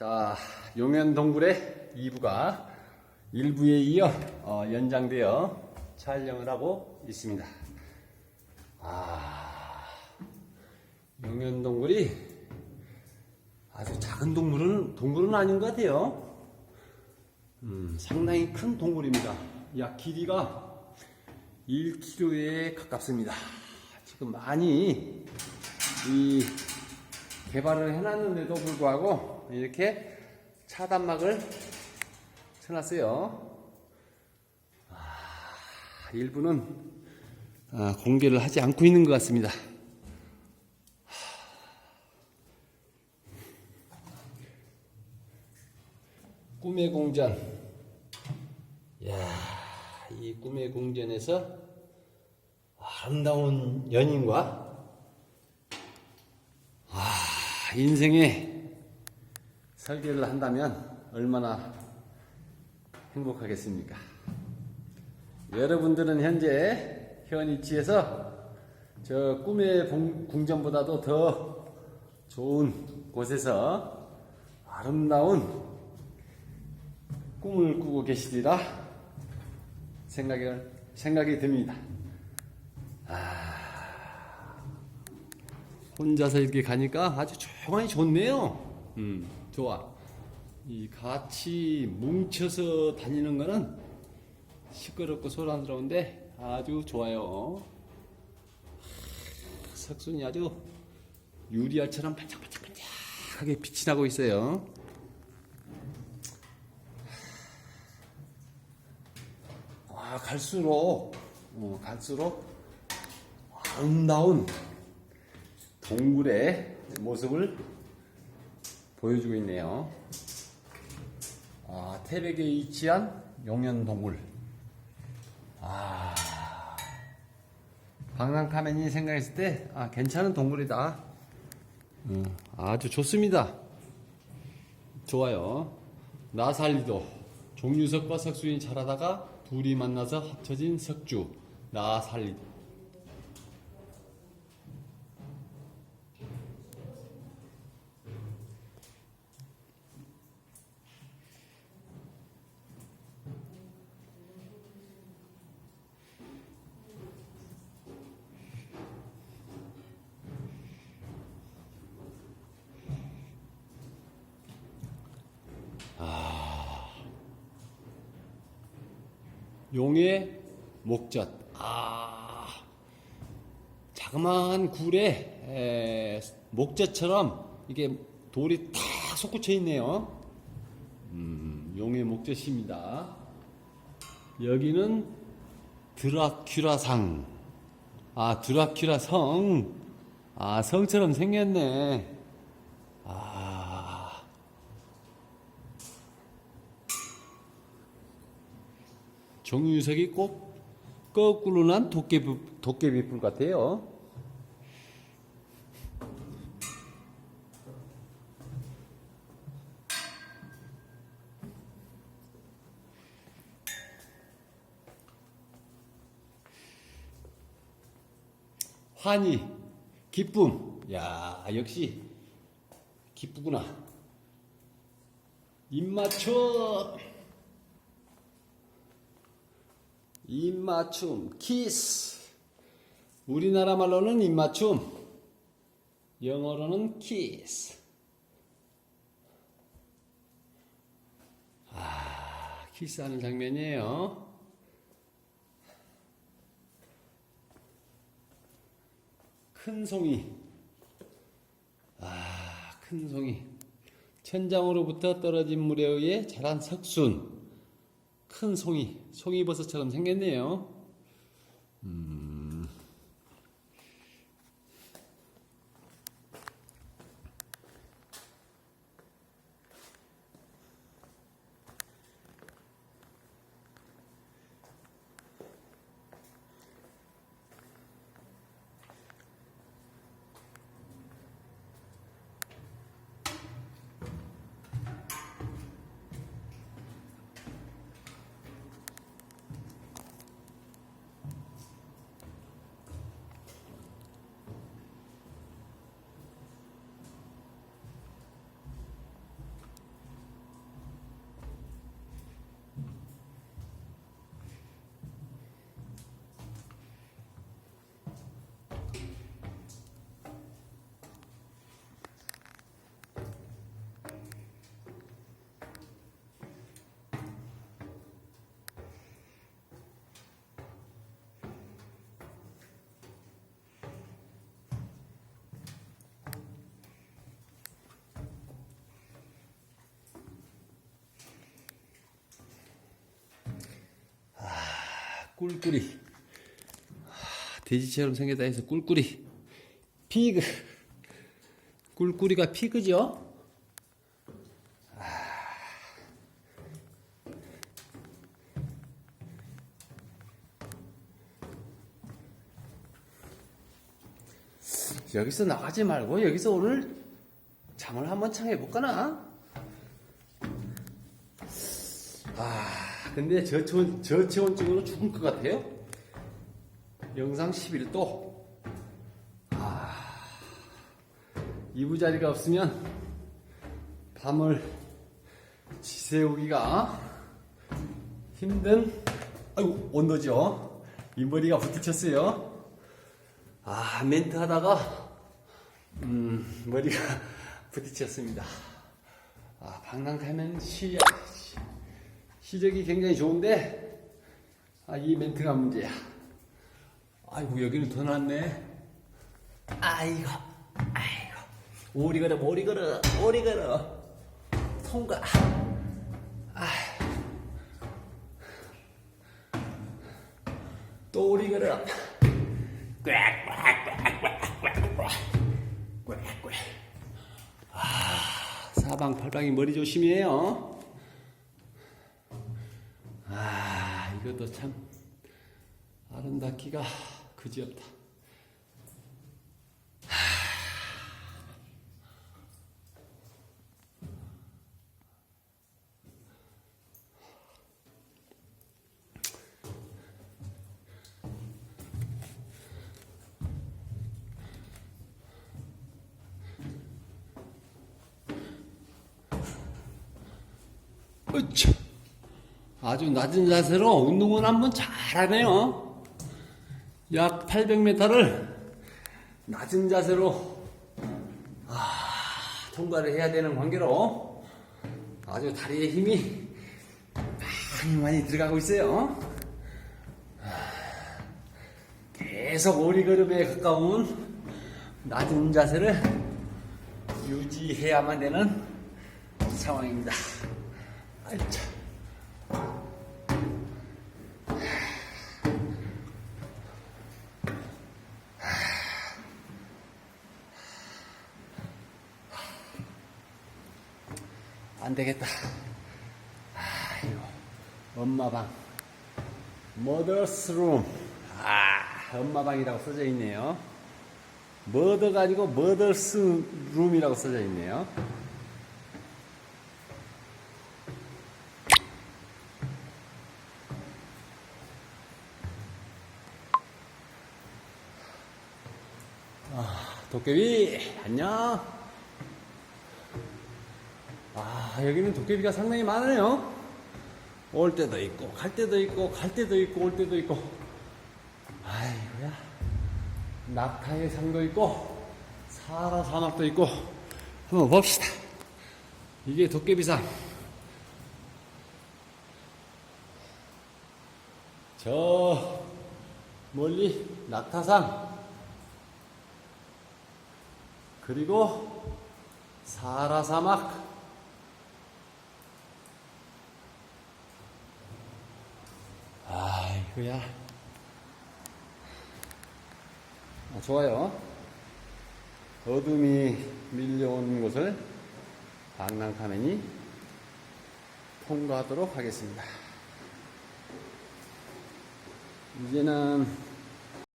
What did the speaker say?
자, 용현동굴의 2부가 1부에 이어 어, 연장되어 촬영을 하고 있습니다. 아, 용현동굴이 아주 작은 동물은, 동굴은 아닌 것 같아요. 음, 상당히 큰 동굴입니다. 약 길이가 1km에 가깝습니다. 지금 많이 이 개발을 해놨는데도 불구하고 이렇게 차단막을 쳐놨어요. 아, 일부는 아, 공개를 하지 않고 있는 것 같습니다. 꿈의 공전. 야, 이 꿈의 공전에서 아름다운 연인과 인생에 설계를 한다면 얼마나 행복하겠습니까? 여러분들은 현재 현 위치에서 저 꿈의 봉- 궁전보다도 더 좋은 곳에서 아름다운 꿈을 꾸고 계시리라 생각이, 생각이 듭니다. 혼자서 이렇게 가니까 아주 조용하니 좋네요. 음, 좋아. 이 같이 뭉쳐서 다니는 거는 시끄럽고 소란스러운데 아주 좋아요. 석순이 아주 유리알처럼 반짝반짝반짝하게 빛이 나고 있어요. 아, 갈수록, 어, 갈수록 아름다운 동굴의 모습을 보여주고 있네요. 아, 태백에 위치한 용현 동굴. 아, 방랑카멘이 생각했을 때, 아, 괜찮은 동굴이다. 음, 아주 좋습니다. 좋아요. 나살리도 종유석과 석수인이 잘하다가 둘이 만나서 합쳐진 석주 나살리도. 용의 목젖. 아, 자그마한 굴에 에, 목젖처럼 이게 돌이 탁 솟구쳐 있네요. 음, 용의 목젖입니다. 여기는 드라큐라상. 아, 드라큐라 성. 아, 성처럼 생겼네. 정유석이 꼭 거꾸로 난 도깨비, 도깨비불 같아요. 환희, 기쁨. 야, 역시 기쁘구나. 입맞춤. 입맞춤, 키스. 우리나라 말로는 입맞춤, 영어로는 키스. 아, 키스하는 장면이에요. 큰 송이. 아, 큰 송이. 천장으로부터 떨어진 물에 의해 자란 석순. 큰 송이, 송이버섯처럼 생겼네요. 음. 꿀꿀이. 아, 돼지처럼 생겼다 해서 꿀꿀이. 피그. 꿀꿀이가 피그죠? 여기서 나가지 말고 여기서 오늘 잠을 한번 청해볼까나? 아, 근데 저체온, 저체온증으로 죽을 것 같아요. 영상 11도. 아, 이부자리가 없으면 밤을 지새우기가 힘든, 아이고, 온도죠. 이 머리가 부딪혔어요. 아, 멘트 하다가, 음, 머리가 부딪혔습니다. 아, 방랑 타면 시, 시- 시적이 굉장히 좋은데, 아, 이 멘트가 문제야. 아이고, 여기는 더 낫네. 아이고, 아이고. 오리 걸어, 오리 걸어, 오리 걸어. 통과. 아. 또 오리 걸어. 아, 사방팔방이 머리 조심해요. 이것도 참 아름답기가 그지없다. 으차. 아주 낮은 자세로 운동을 한번 잘하네요. 약 800m를 낮은 자세로 아, 통과를 해야 되는 관계로 아주 다리에 힘이 많이 많이 들어가고 있어요. 계속 오리걸음에 가까운 낮은 자세를 유지해야만 되는 상황입니다. 아이 참. 안 되겠다. 아이고, 엄마 방. 머더스 룸. 아, 엄마 방이라고 써져 있네요. 머더가 아니고 머더스 룸이라고 써져 있네요. 아, 도깨비, 안녕. 아, 여기는 도깨비가 상당히 많아요. 올 때도 있고, 갈 때도 있고, 갈 때도 있고, 올 때도 있고. 아이고야. 낙타의 상도 있고, 사라 사막도 있고, 한번 봅시다. 이게 도깨비상. 저, 멀리 낙타상. 그리고 사라 사막. 아이고야. 아, 좋아요. 어둠이 밀려온 곳을 방랑카멘이 통과하도록 하겠습니다. 이제는